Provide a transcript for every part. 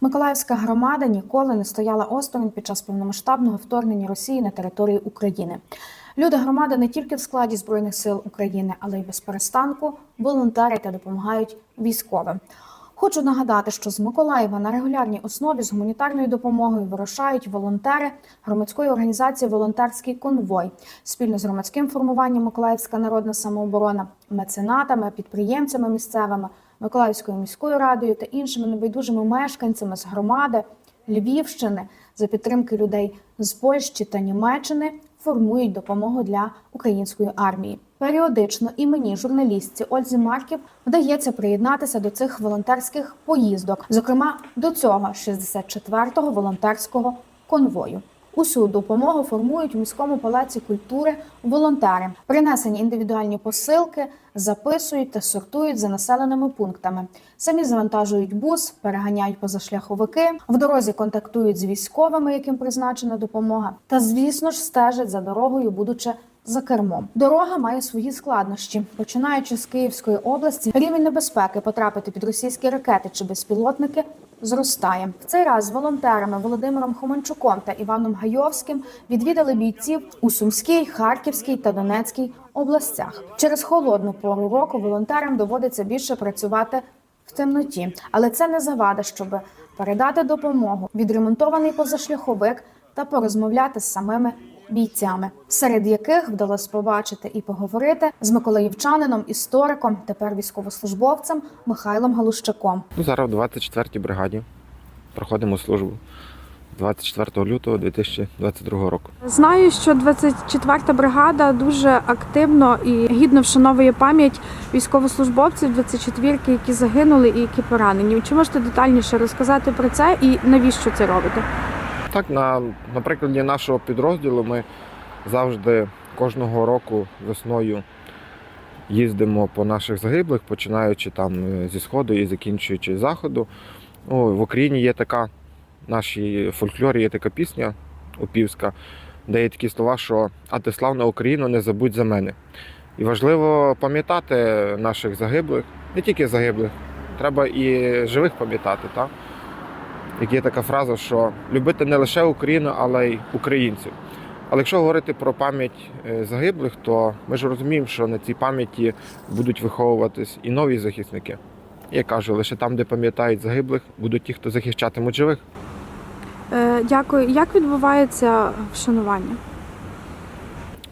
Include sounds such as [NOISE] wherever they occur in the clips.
Миколаївська громада ніколи не стояла осторонь під час повномасштабного вторгнення Росії на територію України. Люди громади не тільки в складі збройних сил України, але й без перестанку волонтерять та допомагають військовим. Хочу нагадати, що з Миколаєва на регулярній основі з гуманітарною допомогою вирушають волонтери громадської організації Волонтерський конвой спільно з громадським формуванням Миколаївська народна самооборона, меценатами, підприємцями місцевими, Миколаївською міською радою та іншими небайдужими мешканцями з громади Львівщини за підтримки людей з Польщі та Німеччини формують допомогу для української армії. Періодично і мені, журналістці Ользі Марків, вдається приєднатися до цих волонтерських поїздок, зокрема до цього 64-го волонтерського конвою. Усю допомогу формують у міському палаці культури волонтери. Принесені індивідуальні посилки записують та сортують за населеними пунктами. Самі завантажують бус, переганяють позашляховики. В дорозі контактують з військовими, яким призначена допомога. Та звісно ж стежать за дорогою, будучи за кермом. Дорога має свої складнощі. Починаючи з Київської області, рівень небезпеки потрапити під російські ракети чи безпілотники зростає. В цей раз волонтерами Володимиром Хоманчуком та Іваном Гайовським відвідали бійців у Сумській, Харківській та Донецькій областях. Через холодну пору року волонтерам доводиться більше працювати в темноті, але це не завада, щоб передати допомогу, відремонтований позашляховик та порозмовляти з самими бійцями, серед яких вдалося побачити і поговорити з миколаївчанином, істориком, тепер військовослужбовцем Михайлом Галущаком. Ну, зараз в 24-й бригаді проходимо службу 24 лютого 2022 року. Знаю, що 24-та бригада дуже активно і гідно вшановує пам'ять військовослужбовців 24-ки, які загинули і які поранені. Чи можете детальніше розказати про це і навіщо це робите? Так, на, на прикладі нашого підрозділу ми завжди кожного року весною їздимо по наших загиблих, починаючи там е, зі сходу і закінчуючи заходу. Ну, в Україні є така, в нашій фольклорі є така пісня опівська, де є такі слова, що «А ти славна Україна, не забудь за мене. І важливо пам'ятати наших загиблих, не тільки загиблих, треба і живих пам'ятати. Так? Як є така фраза, що любити не лише Україну, але й українців. Але якщо говорити про пам'ять е, загиблих, то ми ж розуміємо, що на цій пам'яті будуть виховуватись і нові захисники. Я кажу, лише там, де пам'ятають загиблих, будуть ті, хто захищатимуть живих. Е, дякую. Як відбувається вшанування?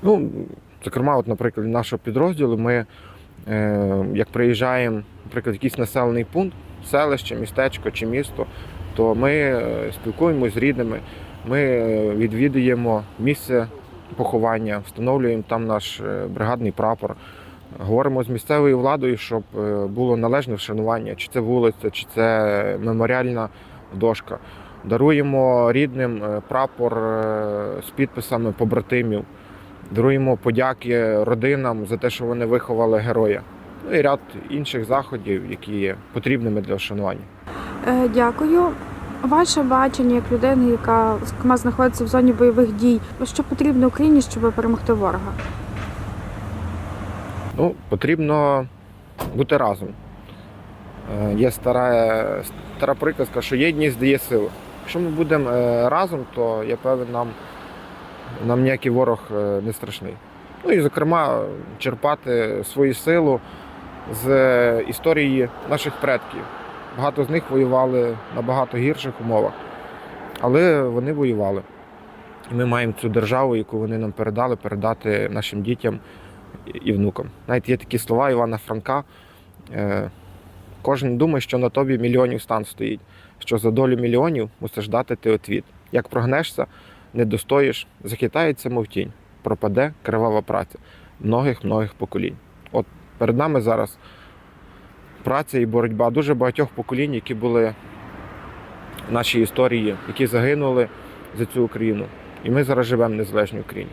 Ну, зокрема, от, наприклад, нашого підрозділу ми, е, як приїжджаємо, наприклад, в якийсь населений пункт, селище, містечко чи місто, то ми е, спілкуємося з рідними, ми е, відвідуємо місце поховання, встановлюємо там наш е, бригадний прапор. Говоримо з місцевою владою, щоб було належне вшанування, чи це вулиця, чи це меморіальна дошка. Даруємо рідним прапор з підписами побратимів. Даруємо подяки родинам за те, що вони виховали героя. Ну і ряд інших заходів, які є потрібними для вшанування. Е, дякую. Ваше бачення як людини, яка знаходиться в зоні бойових дій, що потрібно Україні, щоб перемогти ворога? Ну, потрібно бути разом. Е, Є стара, стара приказка, що єдність дає силу. Якщо ми будемо е, разом, то я певен, нам, нам ніякий ворог не страшний. Ну і, зокрема, черпати свою силу з історії наших предків. Багато з них воювали на багато гірших умовах, але вони воювали. І ми маємо цю державу, яку вони нам передали, передати нашим дітям і внукам. Навіть є такі слова Івана Франка. е, Кожен думає, що на тобі мільйонів стан стоїть, що за долю мільйонів мусиш дати ти отвіт. Як прогнешся, не достоїш, захитається, мов тінь, пропаде кривава праця многих-многих поколінь. От перед нами зараз праця і боротьба дуже багатьох поколінь, які були в нашій історії, які загинули за цю Україну. І ми зараз живемо в незалежній Україні.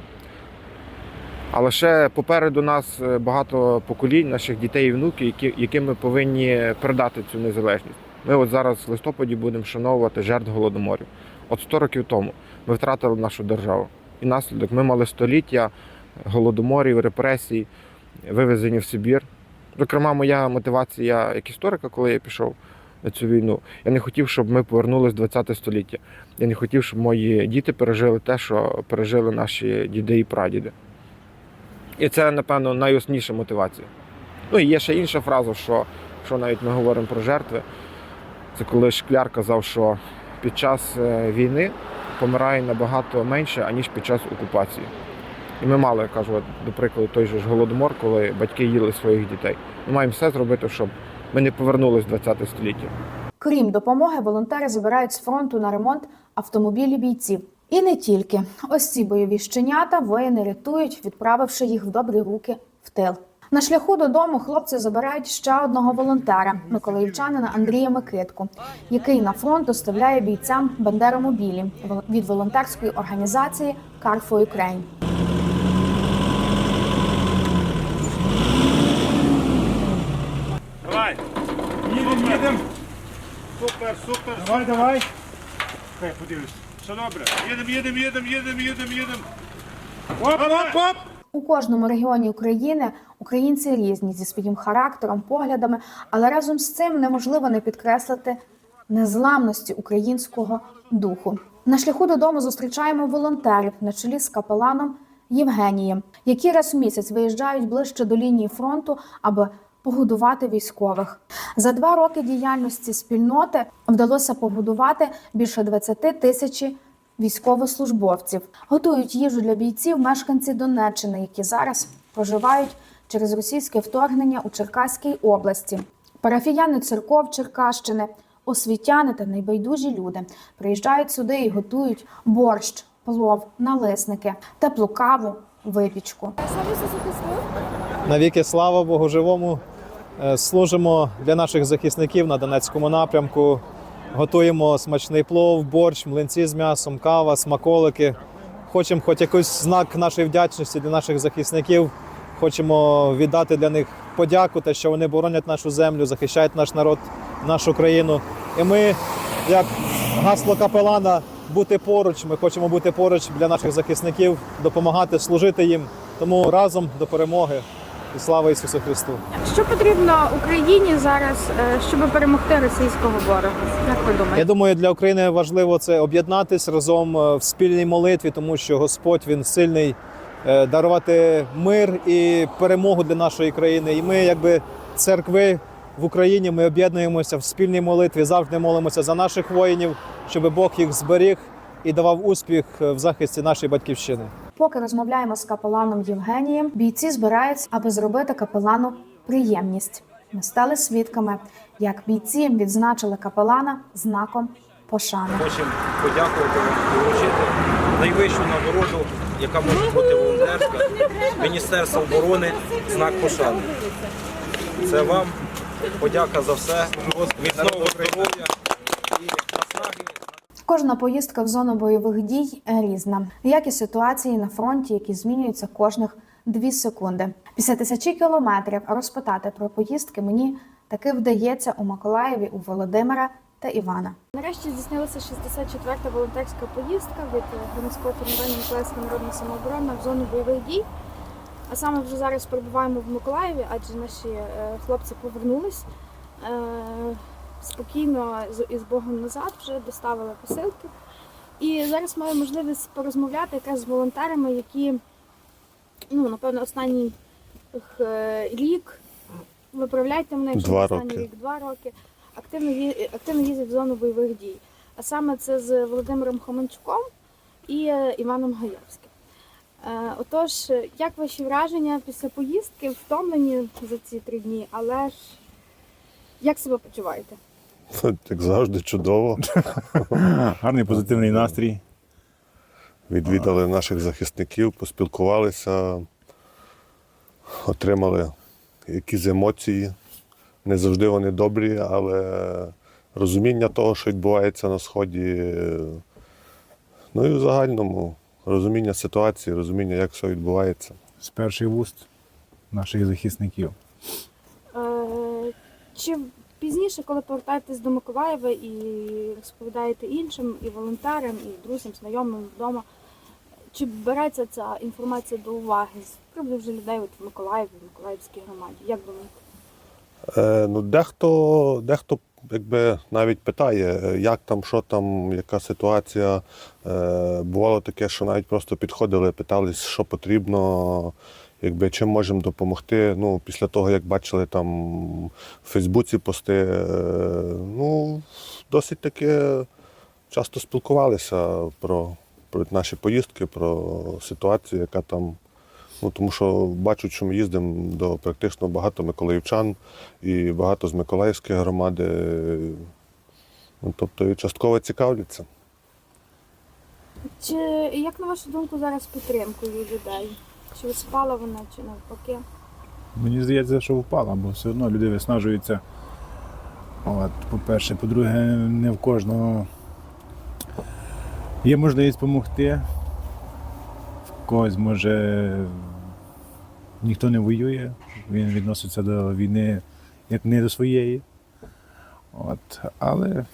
Але ще попереду нас е, багато поколінь, наших дітей і внуків, які, яким ми повинні передати цю незалежність. Ми от зараз в листопаді будемо вшановувати жертв голодоморів. От 100 років тому ми втратили нашу державу. І наслідок ми мали століття голодоморів, репресій, вивезені в Сибір. Зокрема, моя мотивація як історика, коли я пішов на цю війну, я не хотів, щоб ми повернулися в 20 століття. Я не хотів, щоб мої діти пережили те, що пережили наші діди і прадіди. І це, напевно, найосніша мотивація. Ну і є ще інша фраза, що, що навіть ми говоримо про жертви. Це коли Шкляр казав, що під час е, війни помирає набагато менше, аніж під час окупації. І ми мали, я кажу, от, до прикладу, той же ж голодомор, коли батьки їли своїх дітей. Ми маємо все зробити, щоб ми не повернулись в 20 століття. Крім допомоги, волонтери збирають з фронту на ремонт автомобілі бійців. І не тільки ось ці бойові щенята воїни рятують, відправивши їх в добрі руки в тил. На шляху додому хлопці забирають ще одного волонтера, миколаївчанина Андрія Микитку, який на фронт доставляє бійцям бандеромобілі від волонтерської організації Car for Ukraine. Давай. Їдемо. Супер, супер. Давай, давай. Хай подивись. Все добре. Їдемо, їдемо, їдемо, їдемо, їдемо, їдемо. Оп, оп, оп. У кожному регіоні України українці різні зі своїм характером, поглядами, але разом з цим неможливо не підкреслити незламності українського духу. На шляху додому зустрічаємо волонтерів на чолі з капеланом Євгенієм, які раз в місяць виїжджають ближче до лінії фронту, аби погодувати військових. За два роки діяльності спільноти вдалося погодувати більше 20 тисяч військовослужбовців. Готують їжу для бійців мешканці Донеччини, які зараз проживають через російське вторгнення у Черкаській області. Парафіяни церков Черкащини, освітяни та найбайдужі люди приїжджають сюди і готують борщ, плов, налисники, теплу каву, випічку. Навіки слава Богу живому. Е, Служимо для наших захисників на Донецькому напрямку. Готуємо смачний плов, борщ, млинці з м'ясом, кава, смаколики. Хочемо хоч якийсь знак нашої вдячності для наших захисників. Хочемо віддати для них подяку, те, що вони боронять нашу землю, захищають наш народ, нашу країну. І ми, як гасло капелана, бути поруч. Ми хочемо бути поруч для наших захисників, допомагати, служити їм. Тому разом до перемоги. І слава Ісусу Христу! Що потрібно Україні зараз, е, щоб перемогти російського ворога? Як ви Я думаю, для України важливо це об'єднатись разом е, в спільній молитві, тому що Господь він сильний е, дарувати мир і перемогу для нашої країни. І ми, якби церкви в Україні, ми об'єднуємося в спільній молитві. Завжди молимося за наших воїнів, щоб Бог їх зберіг і давав успіх в захисті нашої батьківщини. Поки розмовляємо з капеланом Євгенієм, бійці збираються, аби зробити капелану приємність. Ми стали свідками, як бійці відзначили капелана знаком пошани. Хочемо подякувати вам і найвищу нагороду, яка може бути волонтерська, Міністерства оборони, знак пошани. Це вам подяка за все. Міцного здоров'я і наснаги. Кожна поїздка в зону бойових дій різна, як і ситуації на фронті, які змінюються кожних дві секунди. Після тисячі кілометрів розпитати про поїздки мені таки вдається у Миколаєві, у Володимира та Івана. Нарешті здійснилася 64-та волонтерська поїздка від е, громадського формування Миколаївська народна самооборона в зону бойових дій. А саме вже зараз перебуваємо в Миколаєві, адже наші е, хлопці повернулись е, спокійно і з Богом назад, вже доставили посилки. І зараз маю можливість порозмовляти якраз з волонтерами, які, ну, напевно, останній е, рік, виправляйте мене, якщо Два останній роки. рік, два роки, активно, активно їздять в зону бойових дій. А саме це з Володимиром Хоманчуком і е, Іваном Гаєвським. Е, Отож, як ваші враження після поїздки, втомлені за ці три дні, але ж як себе почуваєте? [LAUGHS] Як завжди, чудово. [LAUGHS] Гарний позитивний настрій. Відвідали наших захисників, поспілкувалися, отримали якісь емоції. Не завжди вони добрі, але розуміння того, що відбувається на сході. Ну і в загальному розуміння ситуації, розуміння, як все відбувається. З перших вуст наших захисників. Е, Чи пізніше, коли повертаєтесь до Миколаєва і розповідаєте іншим, і волонтерам, і друзям, знайомим вдома, чи береться ця інформація до уваги з приводу вже людей от в Миколаєві, в Миколаївській громаді? Як думаєте? Е, ну, дехто, дехто якби навіть питає, е, як там, що там, яка ситуація. Е, бувало таке, що навіть просто підходили, питались, що потрібно, якби, чим можемо допомогти. Ну, після того, як бачили там в Фейсбуці пости, е, ну, досить таки часто спілкувалися про, про наші поїздки, про ситуацію, яка там. Ну, тому що бачать, що ми їздимо до практично багато миколаївчан і багато з Миколаївської громади. Ну, тобто і частково цікавляться. Чи як на вашу думку зараз підтримкою людей? Чи виспала вона, чи навпаки? Мені здається, що впала, бо все одно люди виснажуються. От, по-перше, по-друге, не в кожного є можливість допомогти. В когось може ніхто не воює, він відноситься до війни як не до своєї. От, але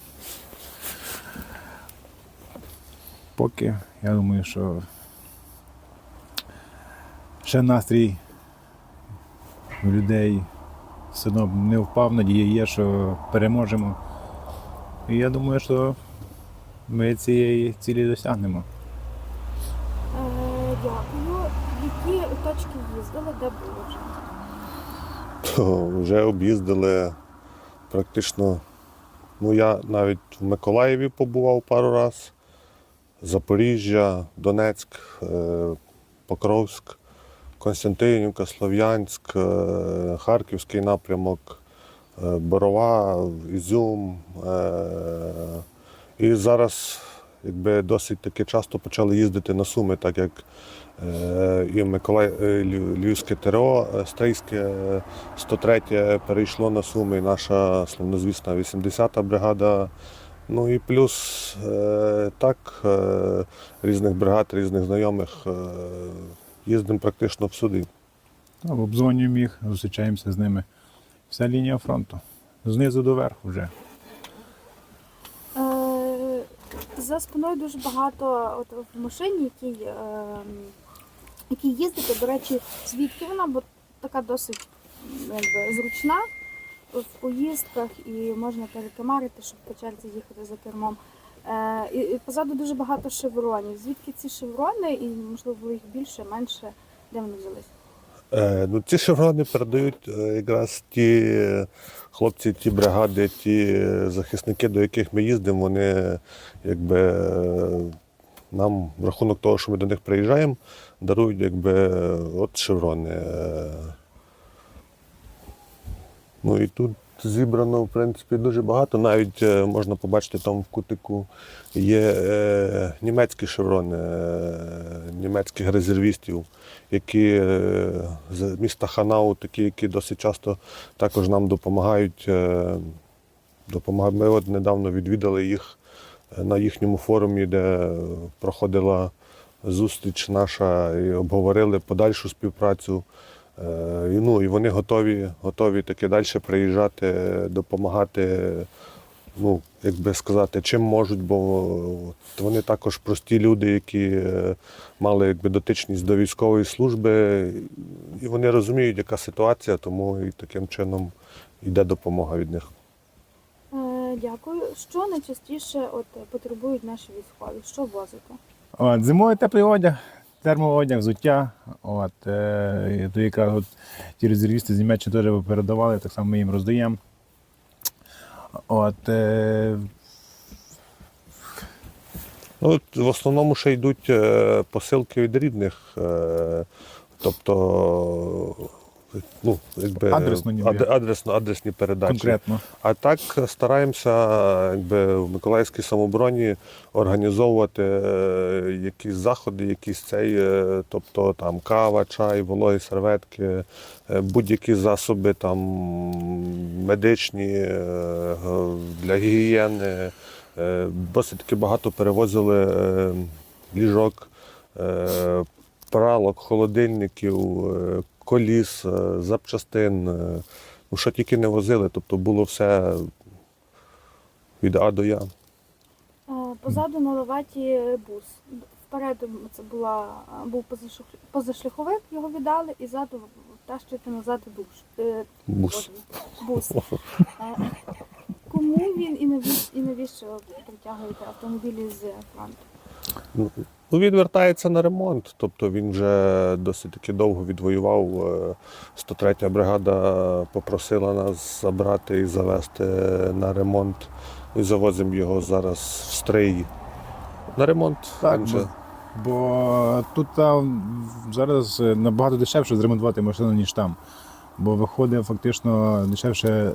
поки я думаю, що ще настрій у людей все одно не впав, надія є, що переможемо. І я думаю, що ми цієї цілі досягнемо. Е, дякую. Які точки їздили, де були вже? То вже об'їздили практично. Ну, я навіть в Миколаєві побував пару разів, Запоріжжя, Донецьк, е, Покровськ, Константинівка, Слов'янськ, е, Харківський напрямок, е, Борова, Ізюм. е, І зараз якби досить таки часто почали їздити на Суми, так як і Миколай, Львівське ТРО, Стрийське е, 103 перейшло на Суми, і наша славнозвісна 80-та бригада. Ну і плюс так, різних бригад, різних знайомих їздимо практично всюди. Ну, Обдзвонюємо їх, зустрічаємося з ними. Вся лінія фронту. Знизу до верху вже. Е, за спиною дуже багато от, в машині, якій, е, якій їздите. До речі, звідки вона, бо така досить якби, зручна в поїздках і можна перекамарити, щоб по черзі їхати за кермом. Е, і, і позаду дуже багато шевронів. Звідки ці шеврони, і можливо їх більше, менше, де вони взялись? Е, ну, ці шеврони передають е, якраз ті е, хлопці, ті бригади, ті захисники, до яких ми їздимо, вони якби нам в рахунок того, що ми до них приїжджаємо, дарують якби от шеврони. Ну і тут зібрано, в принципі, дуже багато. Навіть е, можна побачити там в кутику є е, німецькі шеврони, е, німецьких резервістів, які з міста Ханау, такі, які досить часто також нам допомагають. Ми от недавно відвідали їх на їхньому форумі, де проходила зустріч наша і обговорили подальшу співпрацю. Е, І, ну, і вони готові, готові таки далі приїжджати, допомагати, ну, як би сказати, чим можуть, бо вони також прості люди, які е, мали якби, дотичність до військової служби, і вони розуміють, яка ситуація, тому і таким чином йде допомога від них. Е, дякую. Що найчастіше от, потребують наші військові? Що возите? От, зимовий теплий одяг, термоодяг, взуття. От, е, то, яка от, ті резервісти з Німеччини теж передавали, так само ми їм роздаємо. От, е, Ну, в основному ще йдуть е, посилки від рідних. е, Тобто, ну, якби, Адресно ніби. ад- адресно, адресні передачі. конкретно. А так стараємося якби, в Миколаївській самобороні організовувати е, якісь заходи, якісь цей, е, тобто там кава, чай, вологі серветки, е, будь-які засоби там медичні е, для гігієни. Е, Досить таки багато перевозили е, ліжок, е, пралок, холодильників, е, коліс, е, запчастин. е, Ну, що тільки не возили, тобто було все від А до Я. Е, Позаду на лаваті бус. вперед це була був позашляховик, його віддали, і ззаду тащити назад душ. Бус. Бус. Кому він і навіщо, і навіщо притягуєте автомобілі з фронту? Ну, він вертається на ремонт, тобто він вже досить таки довго відвоював. Е, 103 бригада попросила нас забрати і завести на ремонт. І завозимо його зараз в стрий на ремонт. Так, бо, бо тут а, зараз е, набагато дешевше зремонтувати машину, ніж там. Бо виходить фактично дешевше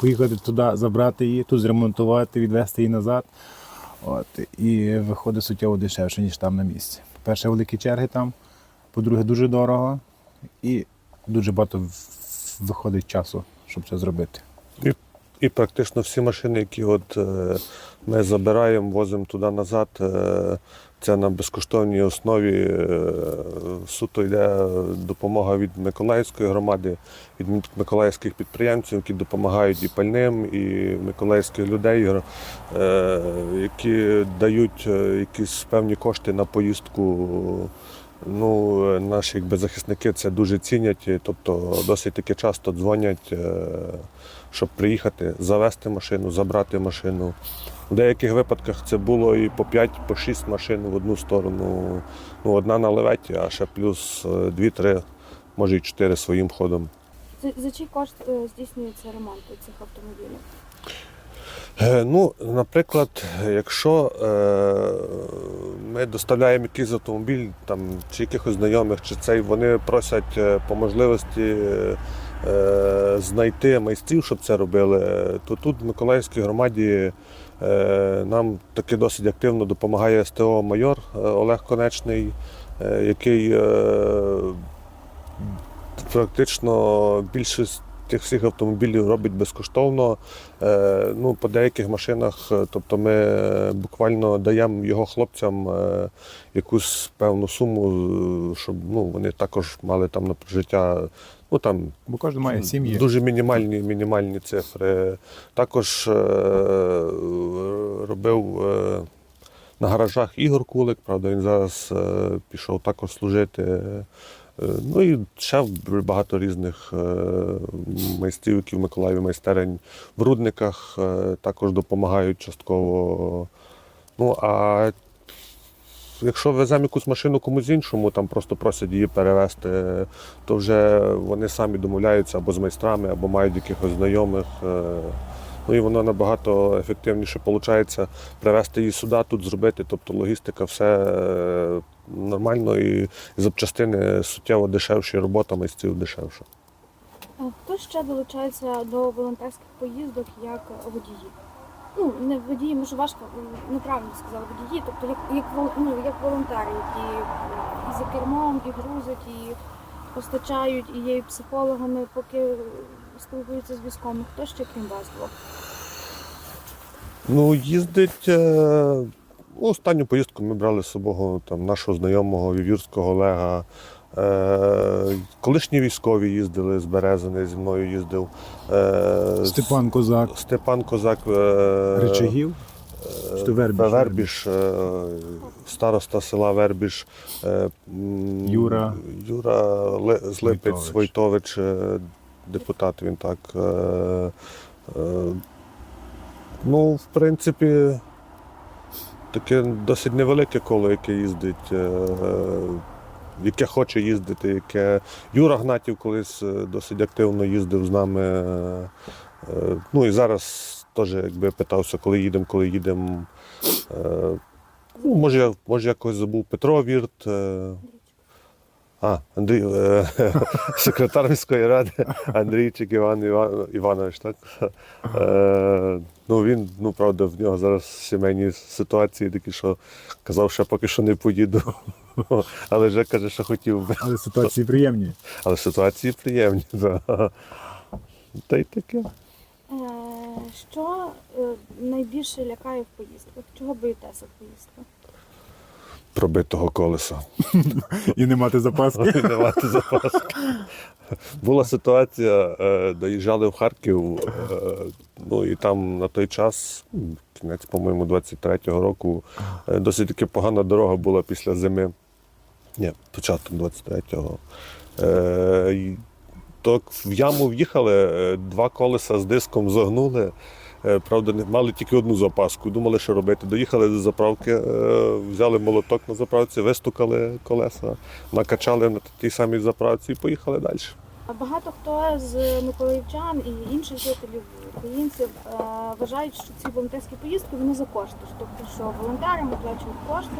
поїхати туди, забрати її, тут зремонтувати, відвезти її назад. От, і виходить суттєво дешевше, ніж там на місці. По-перше, великі черги там, по-друге, дуже дорого і дуже багато виходить часу, щоб це зробити. І практично всі машини, які от е, ми забираємо, возимо туди назад, е, це на безкоштовній основі. е, Суто йде допомога від Миколаївської громади, від миколаївських підприємців, які допомагають і пальним, і миколаївських людей, е, які дають е, якісь певні кошти на поїздку. Ну, наші якби, захисники це дуже цінять, тобто досить таки часто дзвонять. щоб приїхати, завести машину, забрати машину. В деяких випадках це було і по 5, по 6 машин в одну сторону. Ну, одна на леветі, а ще плюс 2-3, може і 4 своїм ходом. За, за чий кошт е, здійснюється ремонт цих автомобілів? Е, Ну, наприклад, якщо е, ми доставляємо якийсь автомобіль, там, чи якихось знайомих, чи цей, вони просять е, по можливості е, знайти майстрів, щоб це робили, то тут в Миколаївській громаді е, нам таки досить активно допомагає СТО майор е, Олег Конечний, е, який е, практично більшість тих всіх автомобілів робить безкоштовно. Е, ну, по деяких машинах, е, тобто ми е, буквально даємо його хлопцям е, якусь певну суму, щоб ну, вони також мали там на життя. Ну, там, Бо кожен має сім'ї. Дуже мінімальні, мінімальні цифри. Також е, робив е, на гаражах Ігор Кулик, правда, він зараз е, пішов також служити. Е, Ну і ще багато різних е, майстрів, які в Миколаєві майстерень в рудниках е, також допомагають частково. Ну а якщо веземо якусь машину комусь іншому, там просто просять її перевезти, то вже вони самі домовляються або з майстрами, або мають якихось знайомих. Ну і воно набагато ефективніше виходить привезти її сюди, тут зробити. Тобто логістика, все нормально і запчастини суттєво дешевші, робота майстрів дешевша. Хто ще долучається до волонтерських поїздок як водії? Ну, не водії, може важко, неправильно сказала водії, тобто як, як, ну, як волонтери, які і за кермом, і грузять, і постачають, і є і психологами, поки спілкуються з військовими. Хто ще крім вас двох? Ну, їздить. Ну, Останню поїздку ми брали з собою там, нашого знайомого вівюрського Олега. Е, колишні військові їздили з Березини, зі мною їздив. Е, Степан Козак, Степан Козак. е, Речагів. Вербіж, е, староста села Вербіж. е, Юра. Юра Ли- Злипець Войтович. Депутат він так. е, е, Ну, в принципі, таке досить невелике коло, яке їздить, е, яке хоче їздити, яке. Юра Гнатів колись е, досить активно їздив з нами. е, е, Ну і зараз теж якби питався, коли їдемо, коли їдемо. Е, Ну, може, може, я когось забув Петро Вірт. е, А, Андрій, е, [LAUGHS] секретар міської ради Андрійчик Іван, Іванович, так? Ну, він, ну, правда, в нього зараз сімейні ситуації такі, що казав, що поки що не поїду. [LAUGHS] Але вже каже, що хотів би. Але ситуації приємні. Але ситуації приємні. Да. Та й таке. Е, Що е, найбільше лякає в поїздках? Чого боїтеся в поїздках? Пробитого колеса. [LAUGHS] І не мати запаски. [LAUGHS] І давати запаски. Була ситуація, е, доїжджали в Харків, е, ну і там на той час, кінець, по-моєму, 23-го року, е, досить таки погана дорога була після зими. Ні, початок 23-го. Е, то в яму в'їхали, два колеса з диском загнули. Е, Правда, не мали тільки одну запаску. Думали, що робити. Доїхали до заправки, е, взяли молоток на заправці, вистукали колеса, накачали на тій самій заправці і поїхали далі. Багато хто з миколаївчан і інших жителів українців е, вважають, що ці волонтерські поїздки вони за кошти. Тобто, що волонтерам оплачують кошти,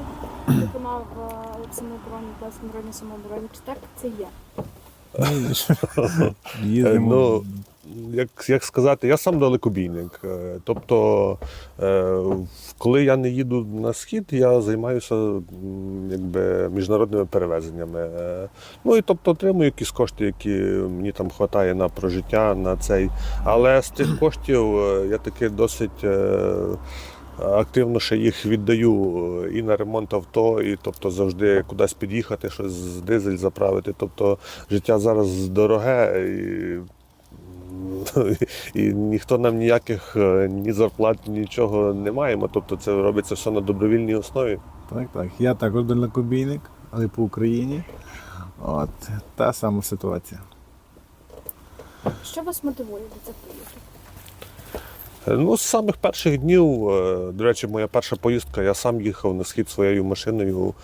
зокрема в самообороні, в народній самообороні. Чи так це є? Їздимо. Як, як сказати, я сам далекобійник. Е, Тобто, е, коли я не їду на схід, я займаюся якби, міжнародними перевезеннями. Е, Ну і тобто отримую якісь кошти, які мені там вистачає на прожиття, на цей. Але з тих коштів я таки досить. Активно ще їх віддаю і на ремонт авто, і тобто завжди кудись під'їхати, щось з дизель заправити. Тобто життя зараз дороге, і, [LAUGHS] і ніхто нам ніяких е, ні зарплат, нічого не маємо. Тобто це робиться все на добровільній основі. Так, так. Я також далекобійник, але по Україні. От та сама ситуація. Що вас мотивує до цих поїздок? Е, Ну, з самих перших днів, е, до речі, моя перша поїздка, я сам їхав на схід своєю машиною,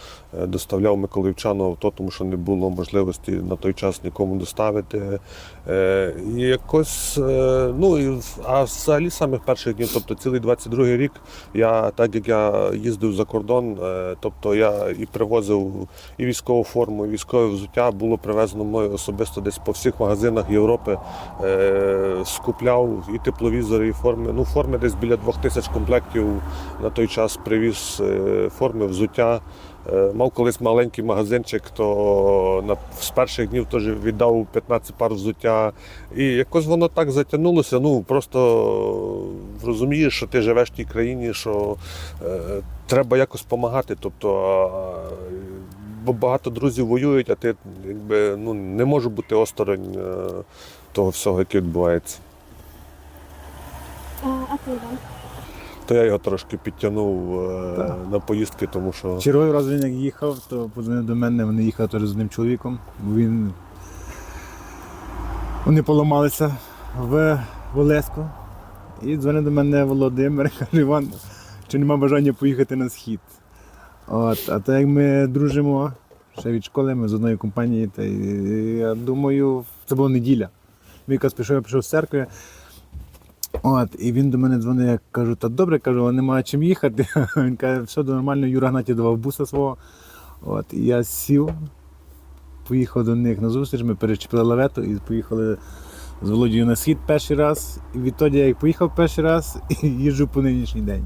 доставляв Миколаївчану авто, тому що не було можливості на той час нікому доставити. Е, І якось, е, ну, а взагалі самих перших днів, тобто цілий 22-й рік, я, так як я їздив за кордон, е, тобто я і привозив і військову форму, і військове взуття було привезено мною особисто десь по всіх магазинах Європи. Е, скупляв і тепловізори, і форми. Ну, форми десь біля двох тисяч комплектів на той час привіз е, форми, взуття. Е, Мав колись маленький магазинчик, то на, з перших днів теж віддав 15 пар взуття. І якось воно так затягнулося. Ну просто розумієш, що ти живеш в тій країні, що е, треба якось допомагати. Тобто, бо багато друзів воюють, а ти якби ну, не можу бути осторонь е, того всього, яке відбувається. А, ти? То я його трошки підтягнув е, на поїздки, тому що Черговий раз він як їхав, то подзвонив до мене, вони їхали теж з одним чоловіком, він. Вони поламалися в, Олеску. І дзвонив до мене Володимир, [LAUGHS] каже, Іван, чи нема бажання поїхати на схід. От, а так як ми дружимо ще від школи, ми з одної компанії, та й, я думаю, це була неділя. Він якраз пішов, я пішов з церкви. От, і він до мене дзвонить, я кажу, та добре, кажу, але немає чим їхати. [LAUGHS] Він каже, все нормально, Юра Гнаті давав буса свого. От, і я сів, поїхав до них на зустріч, ми перечепили лавету і поїхали з Володією на схід перший раз. І відтоді я поїхав перший раз [LAUGHS] і їжджу по нинішній день.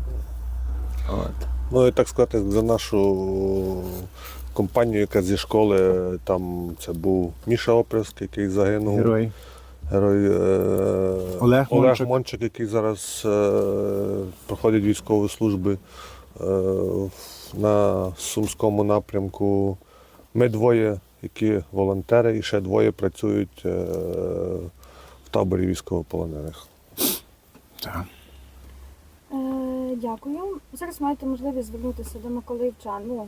От. ну і так сказати, за нашу компанію, яка зі школи, там це був Міша Оприск, який загинув. Герой. Герой е, Олег Мончик. Мончик, який зараз е, проходить військову службу е, на Сумському напрямку. Ми двоє, які волонтери, і ще двоє працюють е, в таборі військовополонених. Так. Е, дякую. Зараз маєте можливість звернутися до миколаївчан. Ну,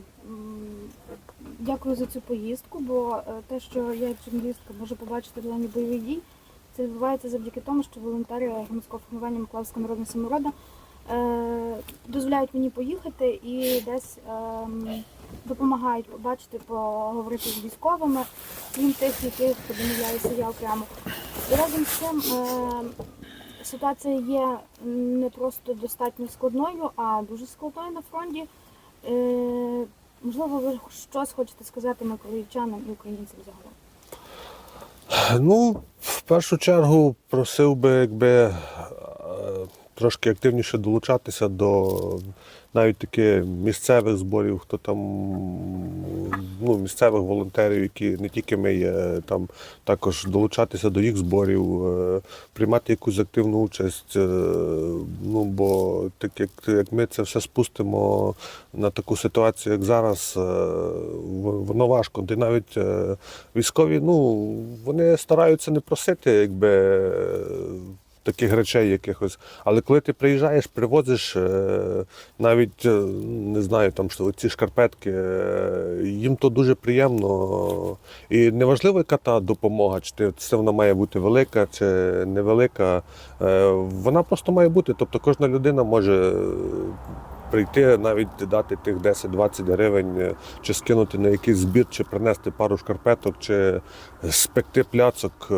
дякую за цю поїздку, бо те, що я як журналістка можу побачити в зоні бойових дій, це відбувається завдяки тому, що волонтери громадського формування Миколаївська народна саморода е, дозволяють мені поїхати і десь ем, допомагають побачити, поговорити з військовими, крім тих, яких подомовляюся я окремо. І разом з цим е, ситуація є не просто достатньо складною, а дуже складною на фронті. Е, можливо, ви щось хочете сказати миколаївчанам і українцям загалом. Ну, в першу чергу просив би, якби е, трошки активніше долучатися до навіть таких місцевих зборів, хто там ну, місцевих волонтерів, які не тільки ми є, там також долучатися до їх зборів, е, приймати якусь активну участь. е, Ну бо так як, як ми це все спустимо на таку ситуацію, як зараз, е, воно важко. Де навіть військові, ну вони стараються не просити, якби. Таких речей якихось. Але коли ти приїжджаєш, привозиш е, навіть е, не знаю, там що ці шкарпетки, е, їм то дуже приємно. І неважливо, яка та допомога, чи це вона має бути велика чи невелика. Вона просто має бути. Тобто кожна людина може. Прийти навіть дати тих 10-20 гривень, е, чи скинути на якийсь збір, чи принести пару шкарпеток, чи спекти пляцок е,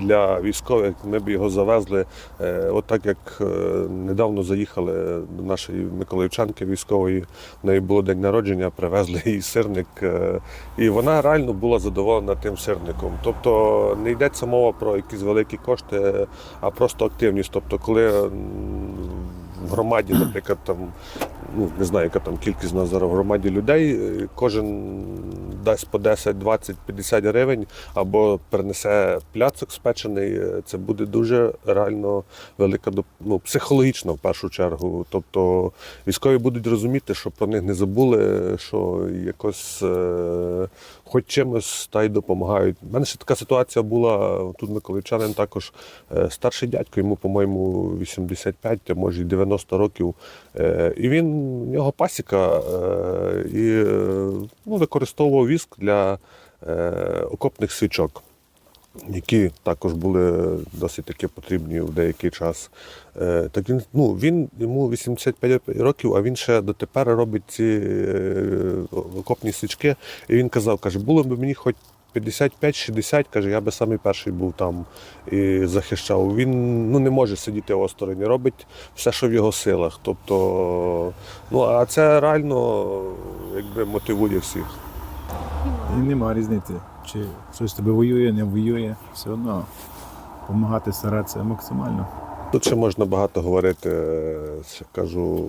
для військових. Ми б його завезли. Е, От так як недавно заїхали до нашої Миколаївчанки військової, в неї було день народження, привезли [LAUGHS] їй сирник. І вона реально була задоволена тим сирником. Тобто не йдеться мова про якісь великі кошти, а просто активність. Тобто, коли в громаді, наприклад, там ну не знаю, яка там кількість нас зараз в громаді людей, е, кожен дасть по 10, 20, 50 гривень або принесе пляцок спечений, е, це буде дуже реально велика ну, психологічно в першу чергу. Тобто військові будуть розуміти, що про них не забули, що якось е, хоч чимось та й допомагають. У мене ще така ситуація була тут миколаївчанин також е, старший дядько, йому, по-моєму, 85, а може й 90 років. Е, І він в нього пасіка е, і ну, використовував віск для окопних свічок. Які також були досить таки потрібні в деякий час. Е, Так він, ну, він йому 85 років, а він ще дотепер робить ці е, окопні свічки. І він казав, каже, було б мені хоч 55-60, каже, я би самий перший був там і захищав. Він ну, не може сидіти осторонь, робить все, що в його силах. Тобто, ну а це реально якби мотивує всіх. Нема різниці, чи щось тебе воює, не воює, все одно допомагати старатися максимально. Тут ще можна багато говорити. е, Кажу,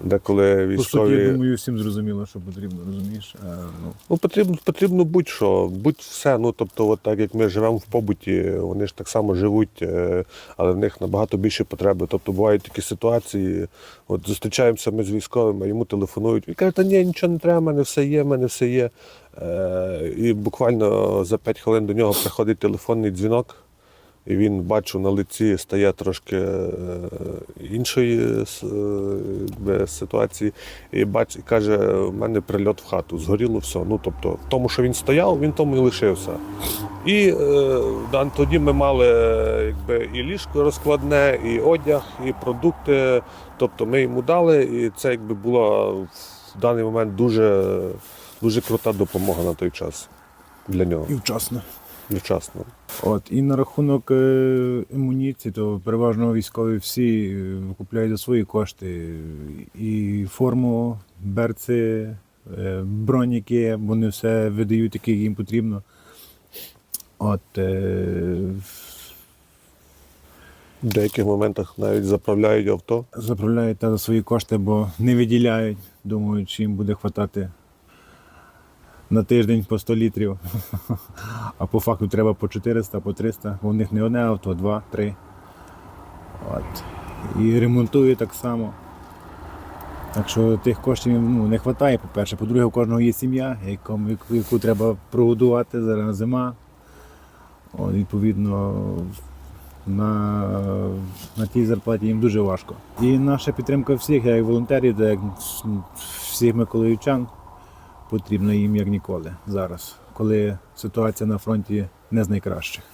деколи По суті, я думаю, всім зрозуміло, що потрібно, розумієш? А, ну, Ну, потрібно, потрібно будь-що, будь-все. Ну, тобто, от так як ми живемо в побуті, вони ж так само живуть, е, але в них набагато більше потреби. Тобто бувають такі ситуації, от зустрічаємося ми з військовими, йому телефонують. Він каже, та ні, нічого не треба, в мене все є, в мене все є. Е, І буквально за 5 хвилин до нього приходить телефонний дзвінок. І він бачу на лиці стає трошки е, іншої е, якби, ситуації. І бач, і каже, у мене прильот в хату, згоріло все. Ну тобто, в тому, що він стояв, він тому і лишився. І е, тоді ми мали е, якби, і ліжко розкладне, і одяг, і продукти. Тобто ми йому дали, і це якби була в даний момент дуже, дуже крута допомога на той час для нього. і вчасно. Вчасно. От, і на рахунок емуніції, то переважно військові всі е, купляють за свої кошти. І форму, берці, е, броніки, вони все видають, яке їм потрібно. От, е, В деяких моментах навіть заправляють авто. заправляють та за свої кошти, бо не виділяють, думають, що їм буде хватати на тиждень по 100 літрів. А по факту треба по 400, по 300, бо в них не одне авто, два, три. От. І ремонтують так само. Так що тих коштів ну, не вистачає, по-перше. По-друге, у кожного є сім'я, яку, яку треба прогодувати, зараз зима. От, відповідно, на, на тій зарплаті їм дуже важко. І наша підтримка всіх, як волонтерів, як всіх миколаївчан, потрібна їм як ніколи зараз, коли ситуація на фронті не з найкращих.